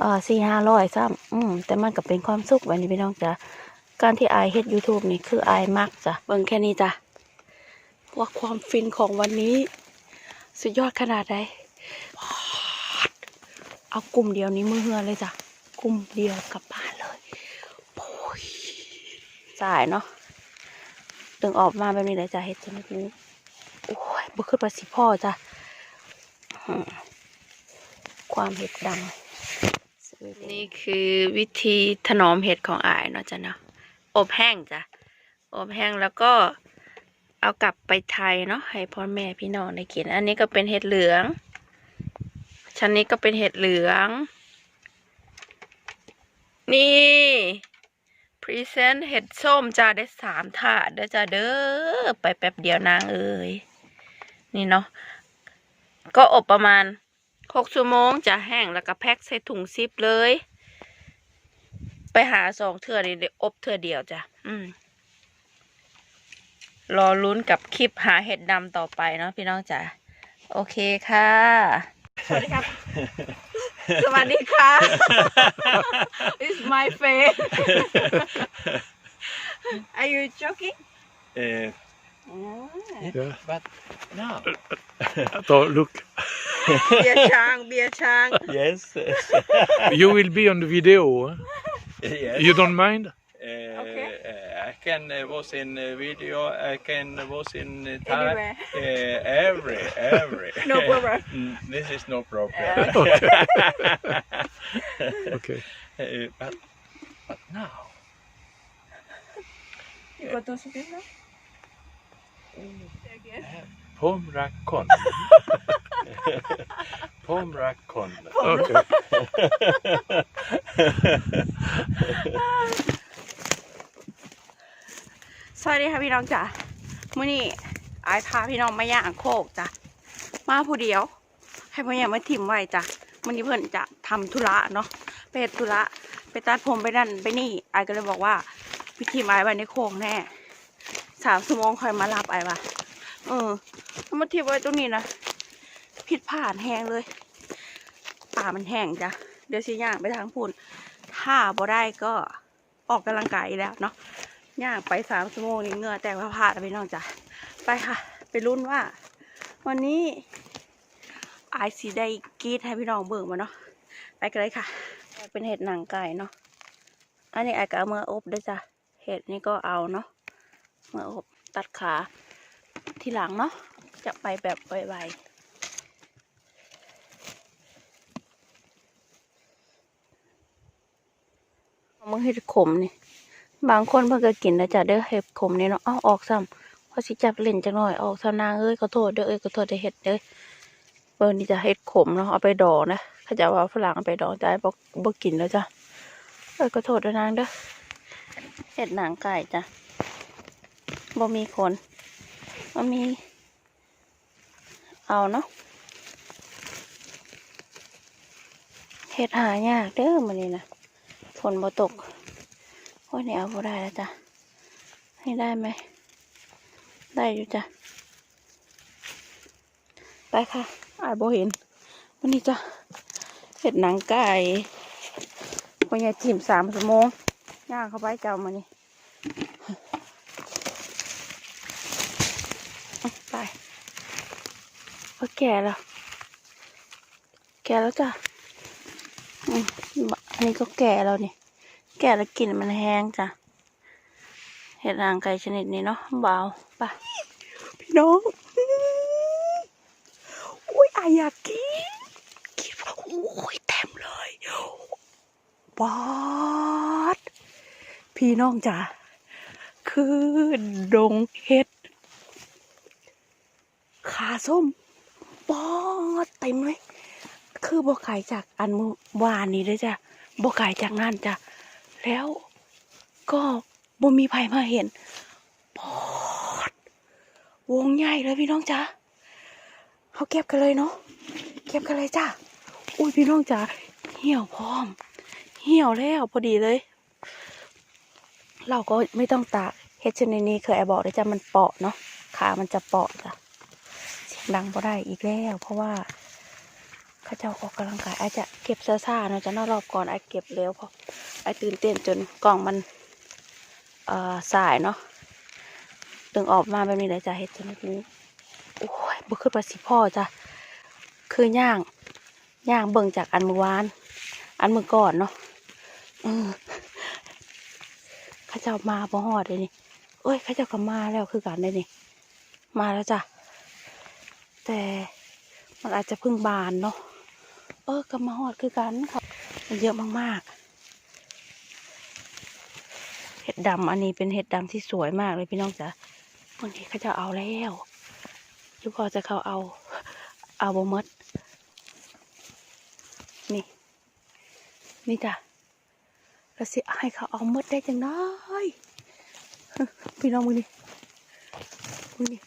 อ่อสี่ห้าร้อยซ้ำอืมแต่มันก็เป็นความสุขวันนี้พี่น้องจ้ะการที่อายเฮ็ด YouTube นี่คืออายมักจ้ะเบิ่งแค่นี้จ้ะว่าความฟินของวันนี้ สุดยอดขนาดไหนเอากลุ่มเดียวนี้มือเฮือเลยจ้ะกลุ่มเดียวกลับบ้านเลยโอ้ยสายเนาะดึงออกมาแบบนี้เลยจ้ะเฮ็ดชนิดนี้โอ้ยบ่ขึ้นไปสิพ่อจ้ะความเห็ดดัง นี่คือวิธีถนอมเห็ดของอายเนาะจ้ะเนาะอบแห้งจ้ะ อบแห้งแล้วก็เอากลับไปไทยเนาะให้พ่อแม่พี่น้องได้กิน อันนี้ก็เป็นเห็ดเหลือง ชั้นนี้ก็เป็นเห็ดเหลือง นี่พรีเซนต์เห็ดส้มจ้าได้สามถาดเด้อจ้าเด้อไปแป๊บเดียวนางเอ้ยนี่เนาะก็อบประมาณ หกชั่วโมงจะแห้งแล้วก็แพ็คใส่ถุงซิปเลย ไปหาสองเทื่อนี่ได้อบเทื่อเดียวจ้ะอืมรอลุ้นกับคลิปหาเห็ดดำต่อไปเนาะพี่น้องจ๋าโอเคค่ะ สวัสดีครับ สวัสดีค่ะ It's my face Are you joking Uh, Yeah. but no. So look, Beer Chang, Beer Chang. Yes. you will be on the video. Huh? Yes. You don't mind? Uh, okay. Uh, I can uh, was in uh, video. I can uh, was in uh, time. Anywhere. Uh, every, every. no problem. Mm, this is no problem. okay. okay. Uh, but, but now. You got those again now? Oh. Again. Pomrakon. Pomrakon. Okay. สวัสดีค่ะพี่น้องจ๋ามื่อนี้อายพาพี่น้องมาย่างโคกจ้ะ มาผู้เดียว ให้พ่อใหญ่มาถิ่มไว้จ้ะมื่อนี้เพื่อนจะทำธุระเนาะไปเฮ็ดธุระไปตัดผมไปนั่นไปนี่อายก็เลยบอกว่าพี่ถิ่มอายไว้ในโคกแน่สามชั่วโมงค่อยมารับอายว่ะ เออแล้วมาถิ่มไว้ตรงนี้นะผิดผ่านแห้งเลย ป่ามันแห้งจ้ะ เดี๋ยวสิย่างไปทางพุ่น ถ้าบ่ได้ก็ออกกำลังกายแล้วเนาะ ย่างไปสามชั่วโมงนี่เงื่อแตกพระพาดไปน้องจ้ะ ไปค่ะ ไปลุ้นว่า วันนี้ไอายสีได้กีดให้พี่น้องเบิ่งมาเนาะ ไปกันเลยค่ะ เป็นเห็ดหนังไก่เนาะ อันนี้ไอายก็เอามื่ออบด้วยจ้ะ เห็ดนี่ก็เอาเนาะ เมื่ออบตัดขา ทีหลังเนาะจะไปแบบไวๆมึงเห็ดขมนี่ บางคนเพิ่นก็กินนะจ๊ะเด้อเห็ดขมนี่เนาะเอาออกซ้ำพอสิจับเล่นจังหน่อยออกซะนางเอ้ยขอโทษเด้อเอ้ยขอโทษได้เห็ดเด้อเบิ่งนี่จะเห็ดขมเนาะเอาไปดองนะเขาจะว่าฝรั่งไปดองจ้ะบ่บ่กินแล้วจ้ะเอ้ยขอโทษด้วยนางเด้อเห็ดหนังไก่จ้ะบ่มีคน บ่มี เอาเนาะเห็ดหายากเด้อมื้อนี้นะฝนบ่ตกโอ้ยเนี่ยเอาบ่ได้แล้วจ้ะให้ได้ไหม ได้อยู่จ้ะ ไปค่ะอายบ่เห็นวันนี้จ้ะเห็ดหนังไก่พอยายจิ้มสามชั่วโมงย่างเข้าไปเจ้ามานี่อะไป แก่แล้ว แก่แล้วจ้ะอืมอันนี้ก็แก่แล้วนี่ แก่แล้วกลิ่นมันแห้งจ้ะ เห็ดนางไก่ชนิดนี้เนาะเบาไปะพี่น้องอุ้ยอายอยากกินกินอุ้ยเต็มเลยบอดพี่น้องจ้ะ คือดงเห็ดขาส้ม บอดเต็มเลยคือบกไก่จากอันเมื่อวานนี้เลยจ้ะบกไก่จากนั่นจ้ะแล้วก็บ่มีภัยมาเห็นปอดวงใหญ่เลยพี่น้องจ๋าเขาเก็บกันเลยเนาะเก็บกันเลยจ้าอุ้ยพี่น้องจ๋าเหี่ยวพร้อม เหี่ยวแล้วพอดีเลย เราก็ไม่ต้องตากเฮ็ดชนิดนี้เคยแอบบอกเลยจ้ามันเปาะเนาะขามันจะเปาะจ้ะ ดังพอได้อีกแล้ว เพราะว่าเขาเจ้าออกกำลังกาย อาจจะเก็บซ่าๆเนาะจะนอกรอบก่อนไอเก็บเร็วเพราะไอตื่นเต้นจนกล่องมันเอ่อสายเนาะตึงออกมาแบบนี้เลยจ้ะเห็ดจนนี้โอ้ยบุขึ้นไปสิพ่อจ้ะคือย่างย่างเบิ่งจากอันเมื่อวาน อันเมื่อก่อนเนาะเออเขาเจ้ามาบ่ฮอดเลยนี่เอ้ยเขาเจ้าก็มาแล้วคือกันได้นี่ มาแล้วจ้ะ แต่มันอาจจะเพิ่งบานเนาะเออกำมาฮอดคือกันค่ะมันเยอะมากๆ เห็ดดำอันนี้เป็นเห็ดดำที่สวยมากเลยพี่น้องจ๋าบางทีเขาจะเอาแล้วยุพอจะเขาเอาเอาบมดนี่ นี่จ้ะแล้วสิให้เขาเอามดได้จังได้พี่น้องมือนี่มือนี่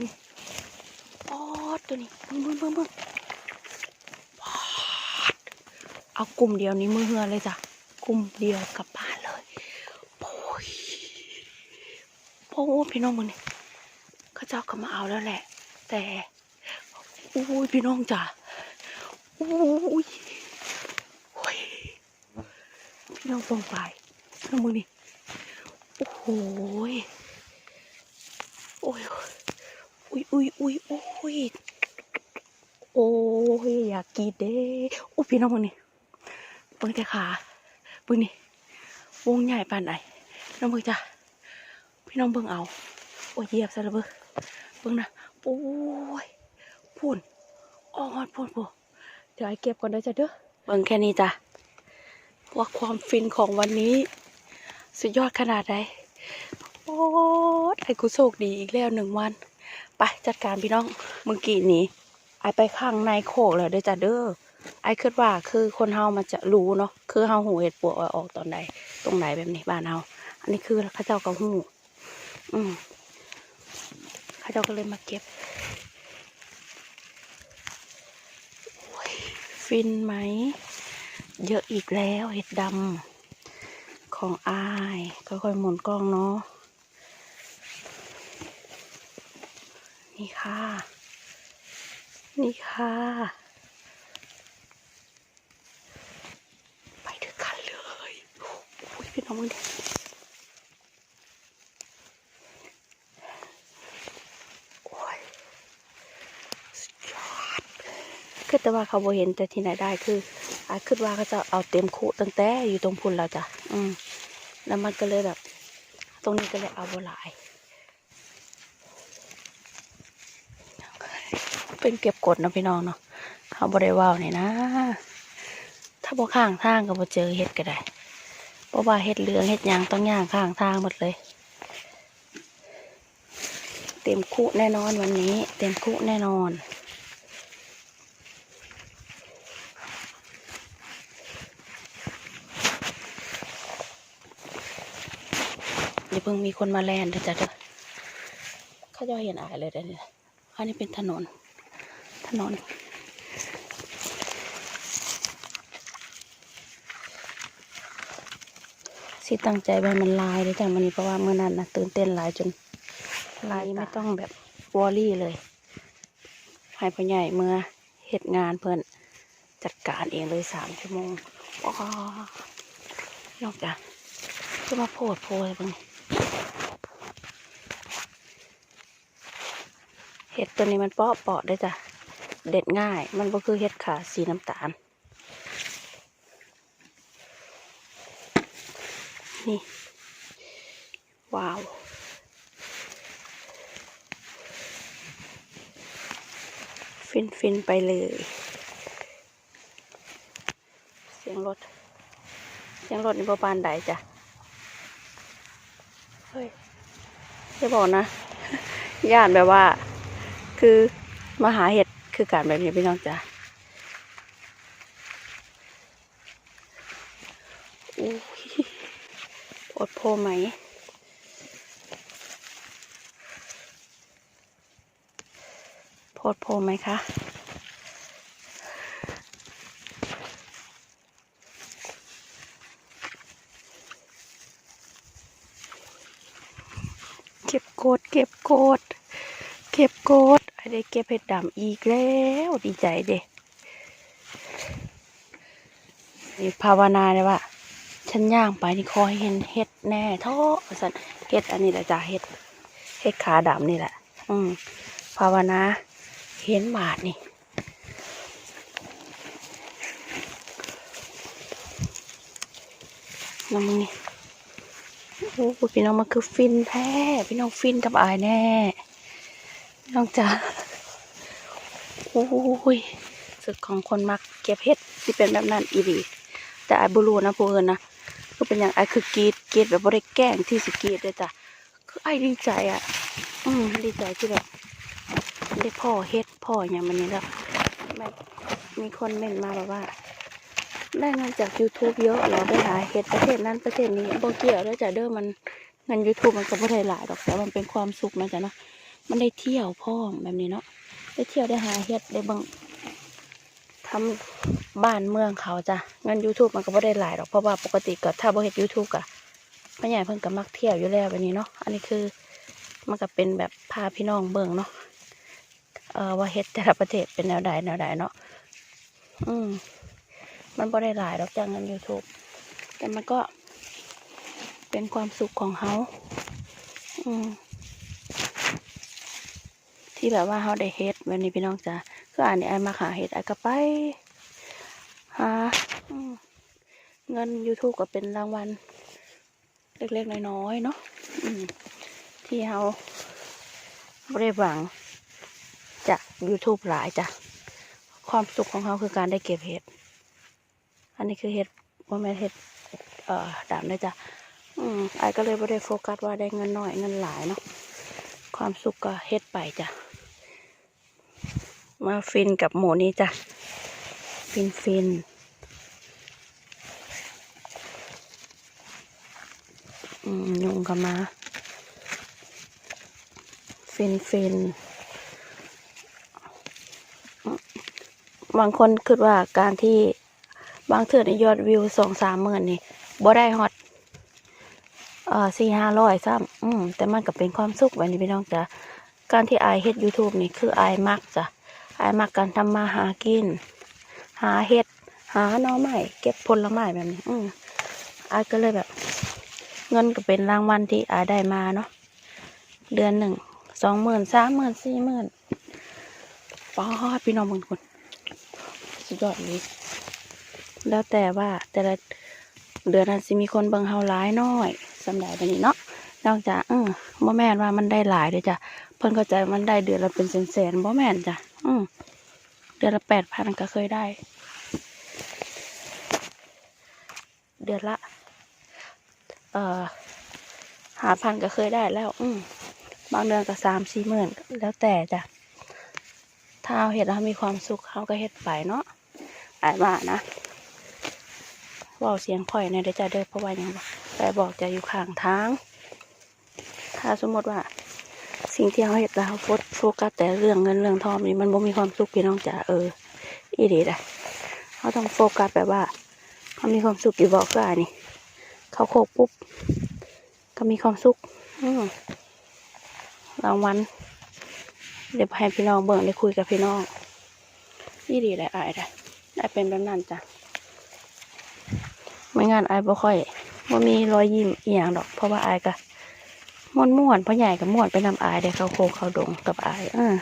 นี่ ตัวนี้มึงมึงมึงมึงปอเอากลุ่มเดียวนี้มือเฮือเลยจ้ะกลุ่มเดียวกลับบ้านเลยโอ้ยโอ้พี่น้องมือนี่เขาเจ้าก็มาเอาแล้วแหละ แต่อุ้ยพี่น้องจ้ะอุ้ยโอ้ยพี่น้องตรงไปน้องมือนี่โอ้โหยโอ้ยอุ้ยอุ้ยอุ้ยอุ้ย อ้ยอยากกินเด้โอ้พี่น้องมือนี่เบิ่งแต่ขาเบิ่งนี่วงใหญ่ปานไหนน้องมือจ้ะพี่น้องเบิ่งเอา โอ้ยเหยียบซะล้วเบิ่งเบิ่งนะโอ้ยพุ่นอ๋อพุ่นพุ่นเดี๋ยวไอเก็บก่อนได้จ้ะเด้อเบิ่งแค่นี้จ้ะว่าความฟินของวันนี้ สุดยอดขนาดไหนโอ้ยไอกูโชคดีอีกแล้วหนึ่งวัน ไปจัดการพี่น้องเมื่อกี้นี้ ไอไปข้างในโคกแล้วเด้อจ้ะเด้อไอคิดว่าคือคนเฮามันจะรู้เนาะคือเฮาหูเห็ดปวกออกตอนใดตรงไหนแบบนี้บ้านเฮาอันนี้คือข้าเจ้าก็หูอืมข้าเจ้าก็เลยมาเก็บฟินไหม เยอะอีกแล้วเห็ดดำของอายค่อยๆหมุนกล้องเนาะนี่ค่ะ นี่ค่ะ ไปถึงกันเลยโอ้ยพี่น้องมึงดิโอ้ยสุดยอดคือแต่ว่าเขาบ่เห็นแต่ที่ไหนได้คืออาคิดว่าเขาจะเอาเต็มคุตั้งแต่อยู่ตรงพุ่นแล้วจ้ะ อืม แล้วมันก็เลยแบบ ตรงนี้ก็เลยเอาบหลาย เป็นเก็บกดนะพี่น้องเนาะเขาบ่ได้ว่าวนี่นะ ถ้าบ่ข้างทางก็บ่เจอเห็ดก็ได้เพราะว่าเห็ดเหลืองเห็ดยางต้องย่างข้างทางหมดเลย เต็มคุแน่นอนวันนี้ เต็มคุแน่นอนเดี๋ยวเพิ่งมีคนมาแลนเด้อจ้ะเด้อเขาจะเห็นอายเลยเด้อเนี่ยอันนี้เป็นถนน ถนนสิตั้งใจไว้มันลายเลยจ้ะมันนี้เพราะว่าเมื่อนั้นนะตื่นเต้นหลายจนลายไม่ต้องแบบวอรี่เลยให้พ่อใหญ่เมื่อเหตุงานเพื่อนจัดการเองเลยสามชั่วโมงอ๋อนอกจากจะมาโพดโพยบ้างเห็ดตัวนี้มันเปาะเปาะได้จ้ะ เด็ดง่าย มันก็คือเห็ดขาสีน้ำตาล นี่ ว้าว ฟินฟินไปเลย เสียงรถ เสียงรถนี่ประปานใดจ้ะ เฮ้ยจะบอกนะ ย่านแบบว่า คือมาหาเห็ด คือการแบบนี้พี่น้องจ้ะอุ้อดโพไหมโพดโพไหมคะเก็บโกดเก็บโกดเก็บโกด ได้เก็บเห็ดดำอีกแล้วดีใจเด้นี่ภาวนาเลยว่าฉันย่างไปนี่คอยเห็นเห็ดแน่ท้อสันเห็ดอันนี้แหละจ้ะเห็ดเห็ดขาดำนี่แหละ อืมภาวนาเห็นบาทนี่น้องมึงนี่โอ้พี่น้องมันคือฟินแท้พี่น้องฟินกับอายแน่ น้องจ๋า อ้ยสึกของคนมักเก็บเห็ดที่เป็นแบบนั้นอีดีแต่อายบุรูนะพวกเอิญนะก็เป็นอย่างไอายคือกีดกีดแบบบ่ได้แกล้งที่สกีดเลยจ้ะคือไอายดีใจอะ อืมดีใจที่แบบได้พ่อเฮ็ดพ่ออย่างมันนี้แล้วแบบมีคนเม่นมาแบบว่า ได้เงินจาก YouTube เยอะเหรอได้หาเฮ็ดประเทศนั้นประเทศนี้โบเกียวเด้อจ้ะเด้อมันเงิน YouTube มันก็บ่ได้หลายดอกแต่มันเป็นความสุขนะจ๊ะเนาะมันได้เที่ยวพ่อแบบนี้เนาะ ได้เที่ยวได้หาเฮ็ดได้เบังทำบ้านเมืองเขาจ้ะเงิน YouTube มันก็บ่ได้หลายดอกเพราะว่าปกติก็ถ้าบ่เฮ็ด YouTube ก็พ่อใหญ่เพิ่นก็มักเที่ยวอยู่แล้วแบบนี้เนาะอันนี้คือมันก็เป็นแบบพาพี่น้องเบิ่งเนาะเออว่าเฮ็ดแต่ละประเทศเป็นแนวใดแนวใดเนาะอืมมันบ่ได้หลายดอกจ้างเงิน YouTube แต่มันก็เป็นความสุขของเขาอืม ที่แบบว่าเขาได้เฮ็ดวันนี้พี่น้องจ้ะคืออ่านนี่ไอ้มาหาเฮ็ดไอ้ก็ไปหาเงิน YouTube ก็เป็นรางวัลเล็กๆน้อยๆเนาะที่เขาไม่ได้หวังจาก YouTube หลายจ้ะความสุขของเขาคือการได้เก็บเห็ด อันนี้คือเห็ดว่าแม่เห็ด เอ่อดำนะจ๊ะอืมไอ้ก็เลยไม่ได้โฟกัสว่าได้เงินน้อยเงินหลายเนาะความสุขก็เฮ็ดไปจ้ะ มาฟินกับหมูนี้จ้ะ ฟินฟินยุงก็มา ฟินฟินบางคนคิดว่าการที่บางเทื่อนยอดวิวสองสามหมื่นนี่บ่ได้ฮอตเอ่อสี่ห้าร้อยซ้ำอืมแต่มันก็เป็นความสุขแบบนี้พี่น้องจ้ะการที่อายเฮ็ด YouTube นี่คืออายมักจ้ะ อายมักการทำมาหากิน หาเฮ็ด หาหน่อไม้เก็บผลไม้แบบนี้ อืมอายก็เลยแบบ เงินก็เป็นรางวัลที่อายได้มาเนาะเดือนหนึ่งสองหมื่นสามหมื่นสี่หมื่นป้าดพี่น้องบางคนสุดยอดเลยแล้วแต่ว่าแต่ละเดือนนั้นสิมีคนเบิ่งเฮาหลายน้อยสำหรับแบบนี้เนาะนอกจากเออบ่แม่นว่ามันได้หลายเด้อจ้ะเพิ่นเข้าใจมันได้เดือนละเป็นแสนๆบ่แม่นจ้ะ อืมเดือนละแปดพันก็เคยได้ เดือนละ เอ่อหาพันก็เคยได้แล้ว อืมบางเดือนก็สามสี่หมื่นแล้วแต่จ้ะ ถ้าเราเฮ็ดแล้วมีความสุขเขาก็เฮ็ดไปเนาะอาจว่านะว่าเสียงข่อยในอยเดจะเด้อเพราะว่าหยังบ่แต่บอกจะอยู่ข้างทาง ถ้าสมมติว่า สิ่งที่เขาเห็นแล้วเขาโฟกัสแต่เรื่องเงินเรื่องทองนี่มันบ่มีความสุขพี่น้องจ๋าเอออีดีนะเขาต้องโฟกัสแบบว่าเขามีความสุขอยู่บอกก็อันนี่เขาโคกปุ๊บก็มีความสุขรางวัลเดี๋ยวให้พี่น้องเบิ่งได้คุยกับพี่น้องอีดีเลยอายได้ได้เป็นแบบนั้นจ้ะไม่งั้นอายบ่ค่อยบ่มีรอยยิ้มอีหยังดอก เพราะว่าอายก็ ม่วนม่วนพ่อใหญ่กับม่วนไปนำอายได้เขาโคเขาดงกับอายเออ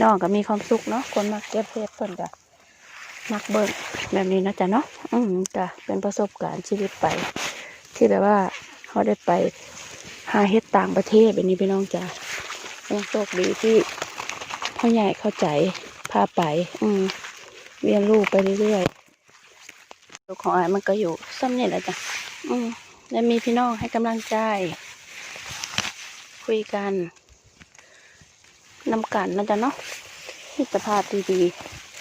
น้องก็มีความสุขเนาะคนมักเก็บเพชรเพิ่นก็มักเบิ่งแบบนี้นะจ๊ะเนาะอืมก็เป็นประสบการณ์ชีวิตไป ที่แบบว่าเขาได้ไปหาเฮ็ดต่างประเทศแบบนี้พี่น้องจ้ะยังโชคดีที่พ่อใหญ่เข้าใจพาไป อืมเรียนรู้ไปเรื่อยๆลูกของอายมันก็อยู่ซ้ำเนี่ยแหละจ้ะอืม และมีพี่น้องให้กำลังใจ คุยกันนำกันนะจ๊ะเนาะมิตรภาพดี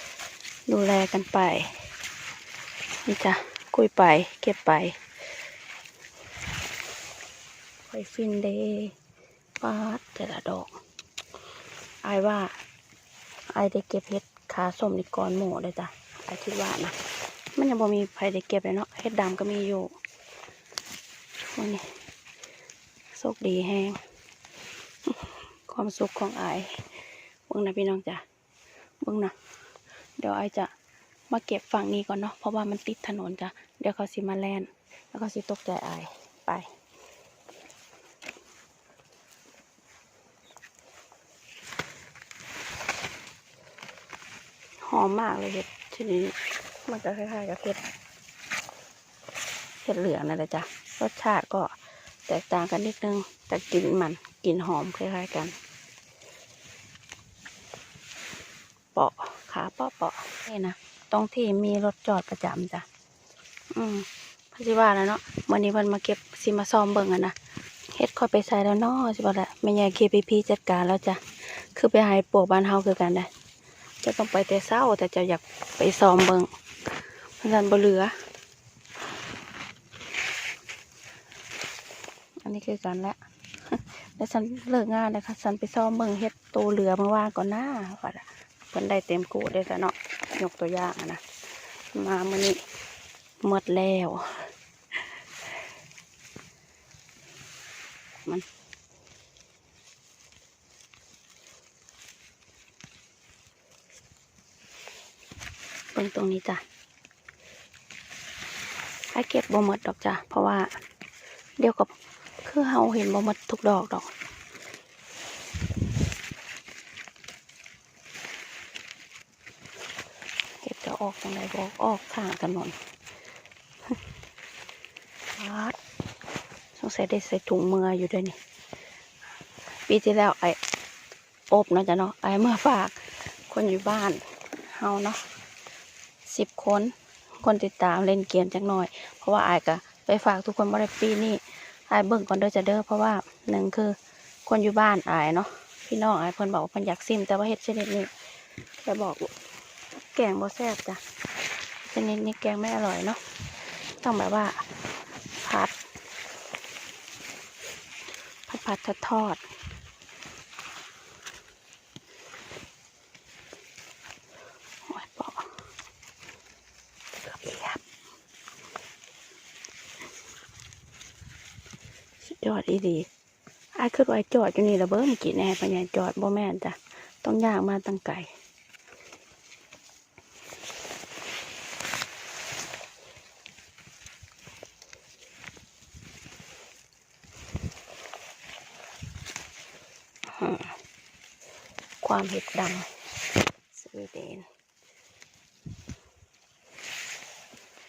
ๆ ดูแลกันไป นี่จ้ะ คุยไป เก็บไปคอยฟินเดย์ปาดแต่ละดอกไอว่าไอได้เก็บเห็ดขาส้มนี่ก่อนหมูเลยจ้ะไอคิดว่านะ มันยังบ่มีใครได้เก็บเลยเนาะเห็ดดำก็มีอยู่ วันนี้โชคดีแฮงความสุขของไอายเบิ่งนะพี่น้องจ้ะเบิ่งนะเดี๋ยวไอายจะมาเก็บฝั่งนี้ก่อนเนาะเพราะว่ามันติดถนนจ้ะเดี๋ยวเขาสิมาแล่นแล้วก็สิตกใจไอายไปหอมมากเลยเห็ดชนิดมันจะคล้ายๆกับเห็ดเห็ดเหลืองนั่นแหละจ้ะ รสชาติก็แตกต่างกันนิดนึง แต่กลิ่นมันกลิ่นหอมคล้ายๆกัน เปาะขาเปาะเปาะนี่นะตรงที่มีรถจอดประจำจ้ะอืมพอสิว่าแล้วเนาะวันนี้มันมาเก็บซิมาซ้อมเบิ่งอะนะเฮ็ดคอยไปใส่แล้วเนาะสิบ่ละไม่ใหญ่เคพีพีจัดการแล้วจ้ะคือไปหายปวกบ้านเฮาคือกันได้จะต้องไปแต่เศร้าแต่จะอยากไปซ้อมเบิงเพราะนั้นบ่เหลือ อันนี้คือกันแล้วแล้วฉันเลิกงานเลยค่ะฉันไปซ้อมเบิงเฮ็ดตัวเหลือเมื่อวานก่อนหน้าว่าเพิ่นได้เต็มกูได้แต่เนาะยกตัวอย่างอะนะมาเมื้อนี้หมดแล้ว มันเบิ่งตรงนี้จ้ะให้เก็บบ่หมดดอกจ้ะเพราะว่าเดี๋ยวกับ คือเฮาเห็นบ่หมดทุกดอกดอกเห็ดจะออกจังไดบอกออกข้างถนนวัดสงสัยได้ใส่ถุงมืออยู่ด้วยนี่ปีที่แล้วไอ้อบเนาะจ้ะเนาะไอ้เมื่อฝากคนอยู่บ้านเฮาเนาะสิบคนคนติดตามเล่นเกมจักหน่อย เพราะว่าไอ้ก็ไปฝากทุกคนบ่ได้ปีนี้ ไอ้เบิ่งก่อนเด้อจะเด้อเพราะว่าหนึ่งคือคนอยู่บ้านไอ้เนาะพี่น้องไอ้เพิ่นบอกว่าเพิ่นอยากซิม แต่ว่าเห็ดชนิดนี้จะบอกแกงบ่แซ่บจ้ะชนิดนี้แกงไม่อร่อยเนาะต้องแบบว่าผัดผัดผัดทอดทอดโอ้ยปอเกือบเหยียบ ยอดอีดีไอ้ายคือไว้จอดอยู่นี่ระเบิดเมื่อกี้แน่ปัญญาจอดบ่แม่นจ้ะต้องยางมาตั้งไก่ความเห็ดดำ